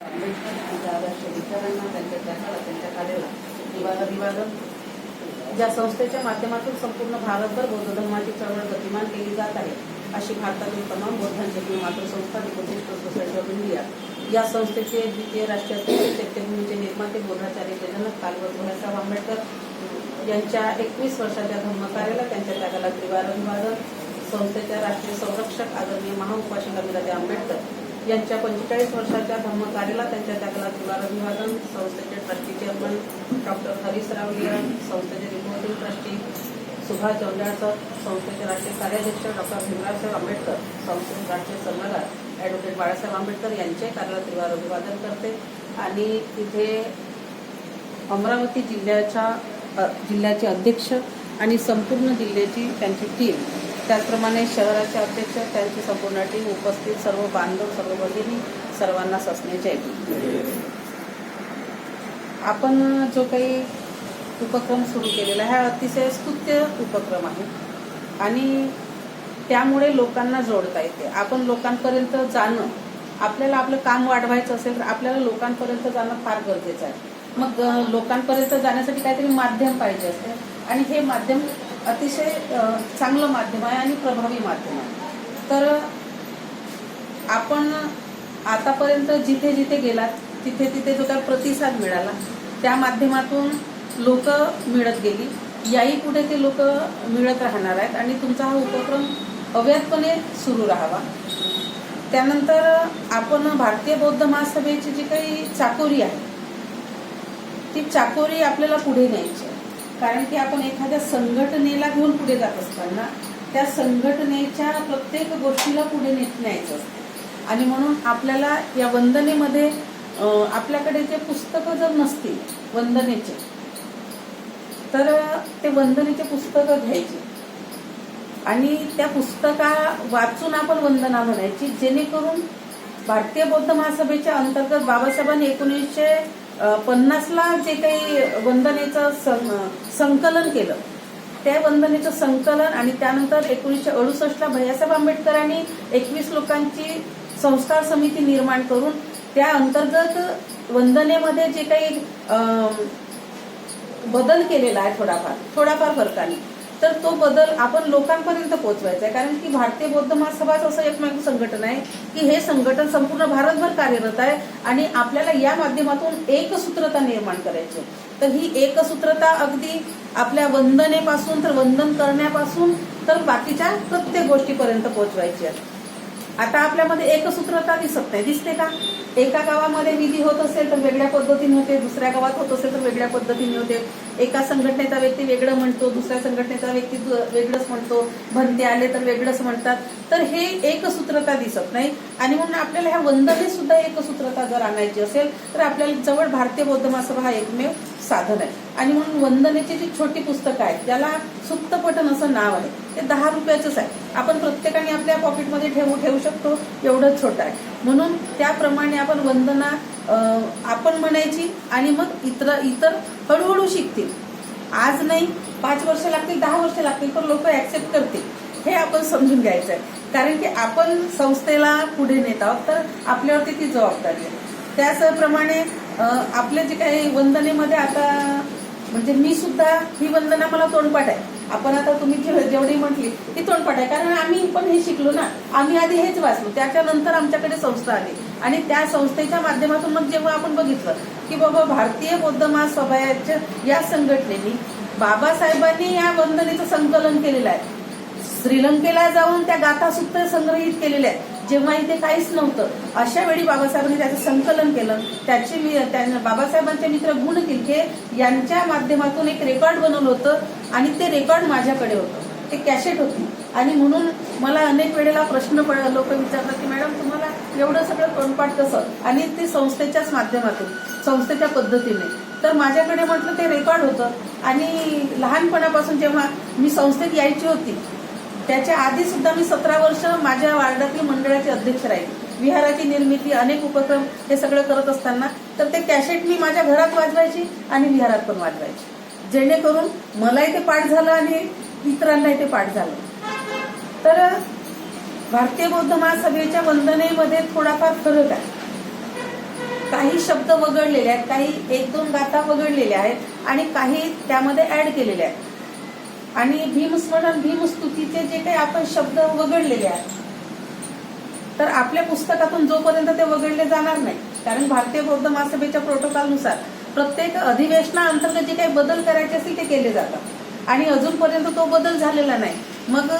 आंबेडकर यांच्या आदर्श विचारांना त्यांच्या त्यागाला त्यांच्या कार्याला विवादाविवादन ज्या संस्थेच्या माध्यमातून संपूर्ण भारतभर बौद्ध धर्माची चळवळ गतिमान केली जात आहे अशी भारतातील तमाम बौद्धांची किंवा मातृसंस्था बुद्धिस्ट सोसायटी ऑफ इंडिया या संस्थेचे द्वितीय राष्ट्रीय अध्यक्ष चैत्यभूमीचे निर्माते बोधाचार्य जनक कालवत भोळासाहेब आंबेडकर यांच्या एकवीस वर्षाच्या धर्मकार्याला त्यांच्या त्यागाला त्रिवार अभिवादन. संस्थेच्या राष्ट्रीय संरक्षक आदरणीय महाउपाशिका अभिराजे आंबेडकर यांच्या पंचेचाळीस वर्षाच्या धर्मकार्याला त्यांच्या त्यागला त्रिवार अभिवादन. संस्थेचे ट्रस्टी चेअरमन डॉक्टर हरीश लिया संस्थेचे रिपोर्टिंग ट्रस्टी सुभाष जोंडाळकर संस्थेचे राष्ट्रीय कार्याध्यक्ष डॉक्टर भीमरावसाहेब आंबेडकर संस्थेचे राष्ट्रीय सल्लागार ॲडव्होकेट बाळासाहेब आंबेडकर यांचे कार्याला त्रिवार अभिवादन करते. आणि तिथे अमरावती जिल्ह्याच्या जिल्ह्याचे अध्यक्ष आणि संपूर्ण जिल्ह्याची त्यांची टीम त्याचप्रमाणे शहराचे अध्यक्ष त्यांची संपूर्ण टीम उपस्थित सर्व बांधव सर्व भगिनी सर्वांना ससण्याचे आपण जो काही उपक्रम सुरू केलेला हा अतिशय स्तुत्य उपक्रम आहे. आणि त्यामुळे लोकांना जोडता येते. आपण लोकांपर्यंत जाणं आपल्याला आपलं काम वाढवायचं असेल तर आपल्याला लोकांपर्यंत जाणं फार गरजेचं आहे. मग लोकांपर्यंत जाण्यासाठी काहीतरी माध्यम पाहिजे असते. आणि हे माध्यम अतिशय चांगलं माध्यम आहे आणि प्रभावी माध्यम आहे. तर आपण आतापर्यंत जिथे जिथे गेलात तिथे तिथे जो काय प्रतिसाद मिळाला त्या माध्यमातून लोक मिळत गेली. याही पुढे ते लोक मिळत राहणार आहेत आणि तुमचा हा उपक्रम अव्याहतपणे सुरू राहावा. त्यानंतर आपण भारतीय बौद्ध महासभेची जी काही चाकोरी आहे ती चाकोरी आपल्याला पुढे न्यायची आहे. कारण की आपण एखाद्या संघटनेला घेऊन पुढे जात असताना त्या संघटनेच्या प्रत्येक गोष्टीला पुढे न्यायचं असतं. आणि म्हणून आपल्याला या वंदनेमध्ये आपल्याकडे जे पुस्तकं जर नसतील वंदनेचे तर ते वंदनेचे पुस्तकं घ्यायचे. आणि त्या पुस्तका वाचून आपण वंदना म्हणायची जेणेकरून भारतीय बौद्ध महासभेच्या अंतर्गत बाबासाहेबांनी एकोणीसशे पन्नासला जे काही वंदनेचं सं- संकलन केलं त्या वंदनेचं संकलन आणि त्यानंतर एकोणीसशे अडुसष्टला भैयासाहेब आंबेडकरांनी एकवीस लोकांची संस्कार समिती निर्माण करून त्या अंतर्गत वंदनेमध्ये जे काही बदल केलेला आहे थोडाफार थोडाफार फरकाने. तर तो बदल आपण लोकांपर्यंत पोहोचवायचा आहे. कारण की भारतीय बौद्ध महासभाच असं एकमेव संघटन आहे की हे संघटन संपूर्ण भारतभर कार्यरत आहे आणि आपल्याला या माध्यमातून एकसूत्रता निर्माण करायची आहे. तर ही एकसूत्रता अगदी आपल्या वंदनेपासून तर वंदन करण्यापासून तर बाकीच्या प्रत्येक गोष्टीपर्यंत पोहोचवायची आहे. आता आपल्यामध्ये एकसूत्रता दिसत नाही. दिसते का? एका गावामध्ये विधी होत असेल तर वेगळ्या पद्धतीने होते दुसऱ्या गावात होत असेल तर वेगळ्या पद्धतीने होते. एका संघटनेचा व्यक्ती वेगळं म्हणतो दुसऱ्या संघटनेचा व्यक्ती वेगळंच म्हणतो भंते आले तर वेगळंच म्हणतात. तर हे एकसूत्रता दिसत नाही. आणि म्हणून आपल्याला ह्या वंदने सुद्धा एकसूत्रता जर आणायची असेल तर आपल्याला जवळ भारतीय बौद्ध महासभा हा एकमेव साधन आहे. आणि म्हणून वंदनेची जी छोटी पुस्तकं आहेत ज्याला सुप्तपठन असं नाव आहे ते दहा रुपयाचंच आहे. आपण प्रत्येकाने आपल्या पॉकेटमध्ये ठेवू ठेवू शकतो एवढंच छोटं आहे. म्हणून त्याप्रमाणे आपण वंदना आपण म्हणायची आणि मग इतर इतर हळूहळू शिकतील. आज नाही पाच वर्ष लागतील दहा वर्ष लागतील पण लोक ऍक्सेप्ट करतील. हे आपण समजून घ्यायचं आहे कारण की आपण संस्थेला पुढे नेत आहोत तर आपल्यावरती ती जबाबदारी आहे. त्याचप्रमाणे आपले जे काही वंदनेमध्ये आता म्हणजे मी सुद्धा ही वंदना मला तोंडपाठ आहे. आपण आता तुम्ही जेवढी म्हटली ती तोंडपाठ आहे. कारण आम्ही पण हे शिकलो ना. आम्ही आधी हेच वाचलो. त्याच्यानंतर आमच्याकडे संस्था आली. आणि त्या संस्थेच्या माध्यमातून मग जेव्हा आपण बघितलं की बाबा भारतीय बौद्ध महासभायाच्या या संघटनेने बाबासाहेबांनी या वंदनेचं संकलन केलेलं आहे. श्रीलंकेला जाऊन त्या गाथा सुद्धा संग्रहित केलेल्या आहेत. जेव्हा इथे काहीच नव्हतं अशा वेळी बाबासाहेबांनी त्याचं संकलन केलं. त्याचे मी- बाबासाहेबांचे मित्र गुण किलके यांच्या माध्यमातून एक रेकॉर्ड बनवलं होतं आणि ते रेकॉर्ड माझ्याकडे होतं. ते कॅसेट होती. आणि म्हणून मला अनेक वेळेला प्रश्न पड लोक विचारतात की मॅडम तुम्हाला एवढं सगळं तोंडपाठ कसं? आणि ते संस्थेच्याच माध्यमातून संस्थेच्या पद्धतीने. तर माझ्याकडे म्हटलं ते रेकॉर्ड होतं. आणि लहानपणापासून जेव्हा मी संस्थेत यायची होती त्याच्या आधी सुद्धा मी सतरा वर्ष माझ्या वार्डातील मंडळाचे अध्यक्ष राहिले विहाराची निर्मिती अनेक उपक्रम हे सगळं करत असताना तर ते कॅसेट मी माझ्या घरात वाजवायची आणि विहारात पण वाजवायची. जेणेकरून मलाही ते पाठ झालं आणि इतरांनाही ते पाठ झालं. तर भारतीय बौद्ध महासभेच्या वंदनेमध्ये थोडाफार फरक आहे. काही शब्द वगळलेले आहेत काही एक दोन गाथा वगळलेल्या आहेत आणि काही त्यामध्ये ऍड केलेले आहेत. आणि भीमस्मरण भीमस्तुतीचे जे काही आपण शब्द वगळलेले आहेत तर आपल्या पुस्तकातून जोपर्यंत ते वगळले जाणार नाही कारण भारतीय बौद्ध महासभेच्या प्रोटोकॉलनुसार प्रत्येक अधिवेशनाअंतर्गत जे काही बदल करायचे असतील ते केले जातात. आणि अजूनपर्यंत तो बदल झालेला नाही. मग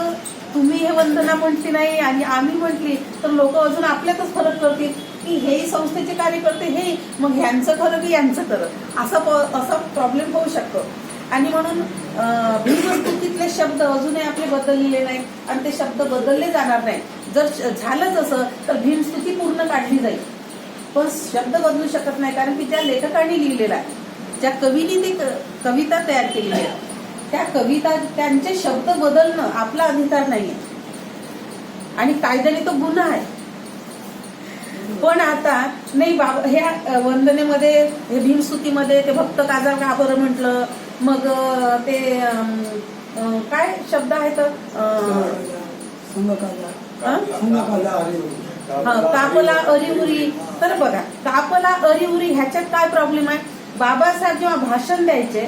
तुम्ही हे वंदना म्हटली नाही आणि आम्ही म्हटली तर लोक अजून आपल्यातच फरक करतील की हे संस्थेचे कार्यकर्ते हे मग ह्यांचं खरं की यांचं खरं? असा असा प्रॉब्लेम होऊ शकतो. आणि म्हणून अं, शब्द अजूनही आपले बदललेले नाही आणि ते शब्द बदलले जाणार नाही जर झालं झालंच असं तर भीमस्तुती पूर्ण काढली जाईल. पण शब्द बदलू शकत नाही कारण की त्या लेखकांनी लिहिलेला आहे ज्या कवीने ते कविता तयार केलेली आहे त्या कविता त्यांचे शब्द बदलणं आपला अधिकार नाहीये. आणि कायद्याने तो गुन्हा आहे. पण आता नाही बाबा ह्या वंदनेमध्ये हे भीमस्तुतीमध्ये ते भक्त काजा का बरं म्हटलं? मग ते काय शब्द आहेत? हा, कापला अरिउरी तर बघा कापला अरिउरी ह्याच्यात काय प्रॉब्लेम आहे? बाबासाहेब जेव्हा भाषण द्यायचे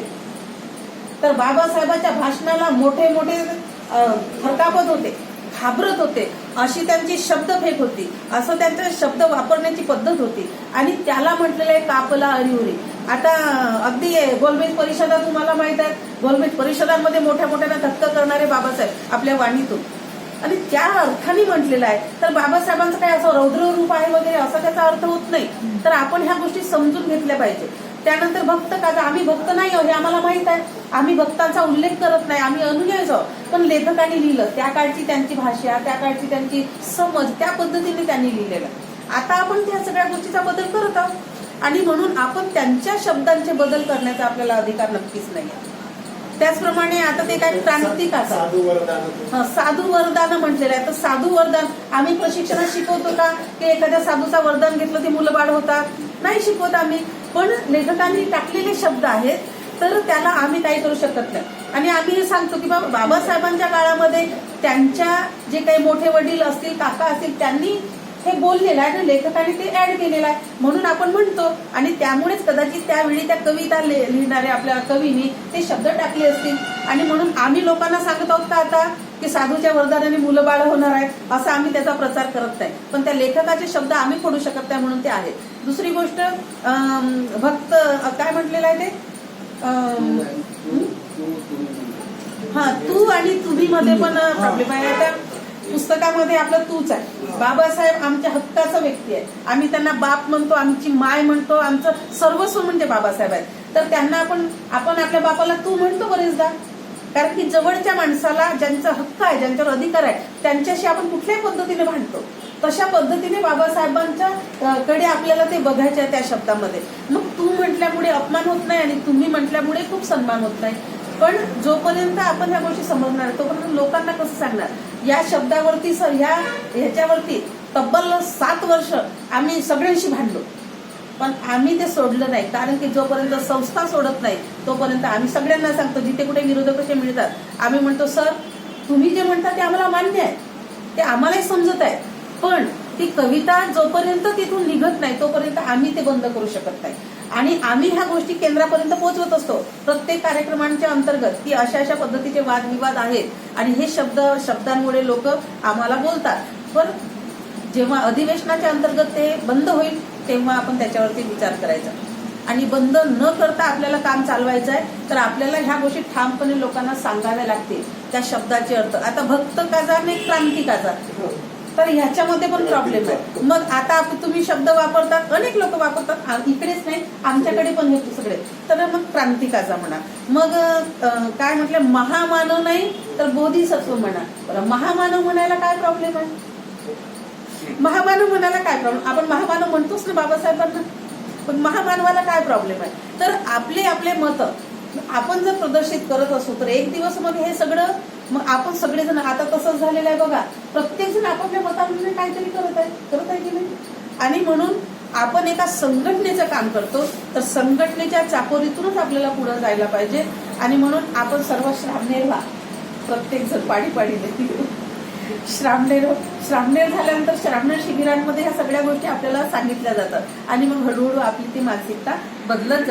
तर बाबासाहेबांच्या भाषणाला मोठे मोठे थरकापत होते घाबरत होते. अशी त्यांची शब्दफेक होती. असं त्यांचे शब्द वापरण्याची पद्धत होती. आणि त्याला म्हटलेलं आहे कापला अरिउरी आता अगदी गोलमेज परिषदा तुम्हाला माहीत आहे गोलमेज परिषदांमध्ये मोठ्या मोठ्याना धक्क करणारे बाबासाहेब आपल्या वाणीतून. आणि त्या अर्थाने म्हटलेलं आहे. तर बाबासाहेबांचं काय असं रौद्र रूप आहे वगैरे असा त्याचा अर्थ होत नाही. तर आपण ह्या गोष्टी समजून घेतल्या पाहिजे. त्यानंतर भक्त का? आम्ही भक्त नाही आहोत हे आम्हाला माहीत आहे. आम्ही भक्तांचा उल्लेख करत नाही. आम्ही अनुयायच आहोत. पण लेखकांनी लिहिलं. त्या काळची त्यांची भाषा त्या काळची त्यांची समज त्या पद्धतीने त्यांनी लिहिलेलं. आहे. आता आपण त्या सगळ्या गोष्टीचा बदल करत आहोत. आणि म्हणून आपण त्यांच्या शब्दांचे बदल करण्याचा आपल्याला अधिकार नक्कीच नाही. त्याचप्रमाणे आता ते काय क्रांतिक असं साधू वरदान हं, साधू वरदान म्हटलेलं आहे. तर साधू वरदान आम्ही प्रशिक्षणात शिकवतो का की एखाद्या साधूचा वरदान घेतलं ते मुलं बाळ होतात. नाही शिकवत आम्ही. पण लेखकांनी टाकलेले शब्द आहेत तर त्याला आम्ही काही करू शकत नाही. आणि आम्ही हे सांगतो की बाबा बाबासाहेबांच्या काळामध्ये त्यांच्या जे काही मोठे वडील असतील काका असतील त्यांनी हे बोललेलं आहे ना लेखकाने ते ऍड केलेलं आहे. म्हणून आपण म्हणतो आणि त्यामुळेच कदाचित त्यावेळी त्या कविता लिहिणाऱ्या आपल्या कवीने ते शब्द टाकले असतील. आणि म्हणून आम्ही लोकांना सांगत आहोत का आता की साधूच्या वरदानाने मुलं बाळ होणार आहे असं आम्ही त्याचा प्रचार करत नाही. पण त्या लेखकाचे शब्द आम्ही पडू शकत नाही म्हणून ते आहेत. दुसरी गोष्ट भक्त काय म्हटलेलं आहे ते? हा? तू आणि तुम्ही मध्ये पण प्रॉब्लेम आहे. त्या पुस्तकामध्ये आपलं तूच आहे. बाबासाहेब आमच्या हक्काचा व्यक्ती आहे आम्ही त्यांना बाप म्हणतो आमची माय म्हणतो आमचं सर्वस्व म्हणजे बाबासाहेब आहेत. तर त्यांना आपण आपण आपल्या बापाला तू म्हणतो बरेचदा. कारण की जवळच्या माणसाला ज्यांचा हक्क आहे ज्यांच्यावर अधिकार आहे त्यांच्याशी आपण कुठल्याही पद्धतीने भांडतो. तशा पद्धतीने बाबासाहेबांच्या कडे आपल्याला ते बघायचे आहे त्या शब्दामध्ये. मग तू म्हटल्यामुळे अपमान होत नाही आणि तुम्ही म्हटल्यामुळे खूप सन्मान होत नाही. पण जोपर्यंत आपण ह्या गोष्टी समजणार आहे, तोपर्यंत लोकांना कसं सांगणार? या शब्दावरती सर ह्या ह्याच्यावरती तब्बल सात वर्ष आम्ही सगळ्यांशी भांडलो. पण आम्ही ते सोडलं नाही. कारण की जोपर्यंत संस्था सोडत नाही तोपर्यंत आम्ही सगळ्यांना सांगतो जिथे कुठे विरोधक असे मिळतात. आम्ही म्हणतो सर तुम्ही जे म्हणता ते आम्हाला मान्य आहे. ते आम्हालाही समजत आहे. पण ती कविता जोपर्यंत तिथून निघत नाही तोपर्यंत आम्ही ते बंद करू शकत नाही. आणि आम्ही ह्या गोष्टी केंद्रापर्यंत पोहोचवत असतो. प्रत्येक कार्यक्रमांच्या अंतर्गत की अशा अशा पद्धतीचे वादविवाद आहेत. आणि हे शब्द शब्दांमुळे लोक आम्हाला बोलतात. पण जेव्हा अधिवेशनाच्या अंतर्गत ते बंद होईल तेव्हा आपण त्याच्यावरती विचार करायचा. आणि बंद न करता आपल्याला काम चालवायचं आहे तर आपल्याला ह्या गोष्टी ठामपणे लोकांना सांगाव्या लागतील. त्या शब्दाचे अर्थ. आता भक्त काजा नाही क्रांती काजार तर ह्याच्यामध्ये पण प्रॉब्लेम आहे. मग आता तुम्ही शब्द वापरतात अनेक लोक वापरतात इकडेच नाही आमच्याकडे पण हे सगळे तर मग क्रांतिकाचा म्हणा. मग काय म्हटलं महामानव नाही तर बोधिसत्व म्हणा. बरं महामानव म्हणायला काय प्रॉब्लेम आहे? महामानव म्हणायला काय प्रॉब्लेम आपण महामानव म्हणतोच ना बाबासाहेबांना. पण महामानवाला काय प्रॉब्लेम आहे? तर आपले आपले मत. आपण जर प्रदर्शित करत असू तर एक दिवस मग हे सगळं मग आपण सगळेजण आता तसंच झालेलं आहे बघा. प्रत्येक जण आपापल्या मतानुसार काहीतरी करत आहे करत आहे की नाही? आणि म्हणून आपण एका संघटनेचं काम करतो तर संघटनेच्या चाकोरीतूनच आपल्याला पुढे जायला पाहिजे. आणि म्हणून आपण सर्व श्रामनेर व्हा प्रत्येक जण पाडी पाडीने श्रामनेर श्रामनेर झाल्यानंतर श्रामनेर शिबिरांमध्ये ह्या सगळ्या गोष्टी आपल्याला सांगितल्या जातात. आणि मग हळूहळू आपली ती मानसिकता बदलत जाते